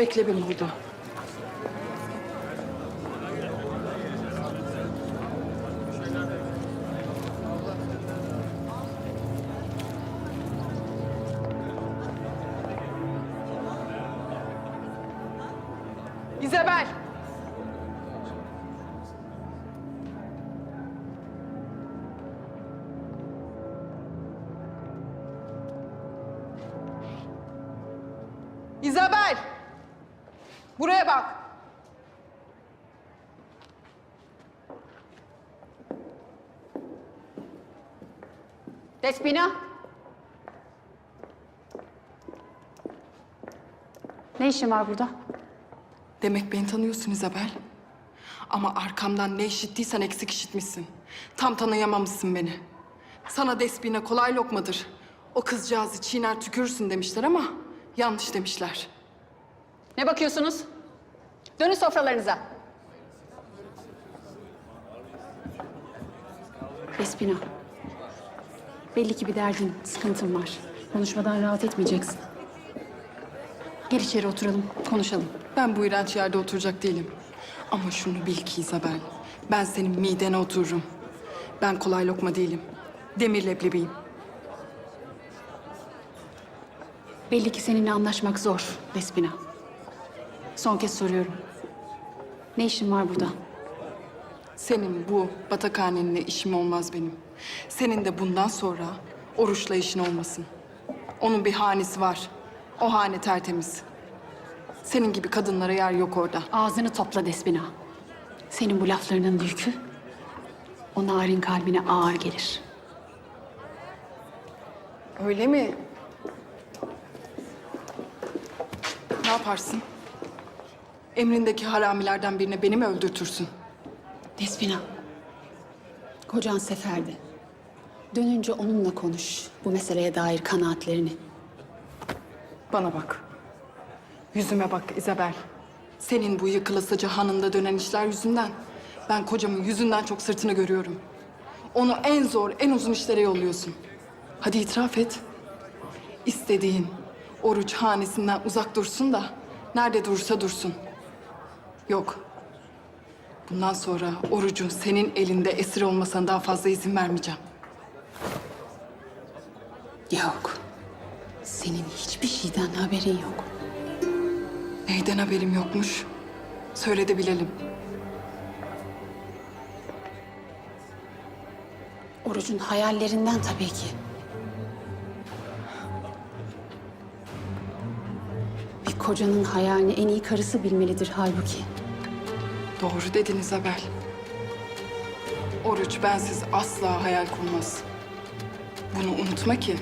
Bekle beni burada. İzabel! İzabel! Buraya bak. Despina. Ne işin var burada? Demek beni tanıyorsun İzabel. Ama arkamdan ne işittiysen eksik işitmişsin. Tam tanıyamamışsın beni. Sana despine kolay lokmadır. O kızcağızı çiğner tükürürsün demişler ama yanlış demişler. Ne bakıyorsunuz? Dönün sofralarınıza. Despina. Belli ki bir derdin, sıkıntın var. Konuşmadan rahat etmeyeceksin. Gel içeri oturalım, konuşalım. Ben bu iğrenç yerde oturacak değilim. Ama şunu bil ki İzabel, ben senin midene otururum. Ben kolay lokma değilim. Demir leblebiyim. Belli ki seninle anlaşmak zor Despina. Son kez soruyorum. Ne işin var burada? Senin bu batakhanenle işim olmaz benim. Senin de bundan sonra oruçla işin olmasın. Onun bir hanesi var. O hane tertemiz. Senin gibi kadınlara yer yok orada. Ağzını topla Despina. Senin bu laflarının yükü o narin kalbine ağır gelir. Öyle mi? Ne yaparsın? Emrindeki haramilerden birine beni mi öldürtürsün? Despina. Kocan seferde. Dönünce onunla konuş bu meseleye dair kanaatlerini. Bana bak. Yüzüme bak İzabel. Senin bu yıkılasıca hanında dönen işler yüzünden... ...ben kocamın yüzünden çok sırtını görüyorum. Onu en zor, en uzun işlere yolluyorsun. Hadi itiraf et. İstediğin oruç hanesinden uzak dursun da... ...nerede durursa dursun. Yok. Bundan sonra orucu senin elinde esir olmasına daha fazla izin vermeyeceğim. Yok. Senin hiçbir şeyden haberin yok. Neyden haberim yokmuş? Söyle de bilelim. Orucun hayallerinden tabii ki. Bir kocanın hayalini en iyi karısı bilmelidir halbuki. Doğru dedin İzabel. Oruç bensiz asla hayal kurmaz. Bunu unutma ki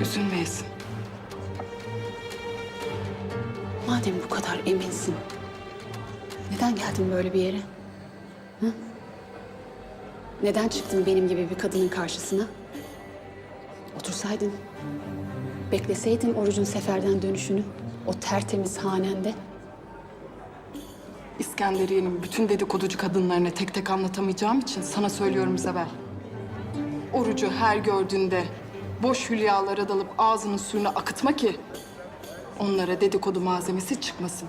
üzülmeyesin. Madem bu kadar eminsin, neden geldin böyle bir yere? Hı? Neden çıktın benim gibi bir kadının karşısına? Otursaydın, bekleseydin orucun seferden dönüşünü, o tertemiz hanende. İskenderiye'nin bütün dedikoducu kadınlarına tek tek anlatamayacağım için sana söylüyorum İzabel. Orucu her gördüğünde boş hülyalara dalıp ağzının suyunu akıtma ki onlara dedikodu malzemesi çıkmasın.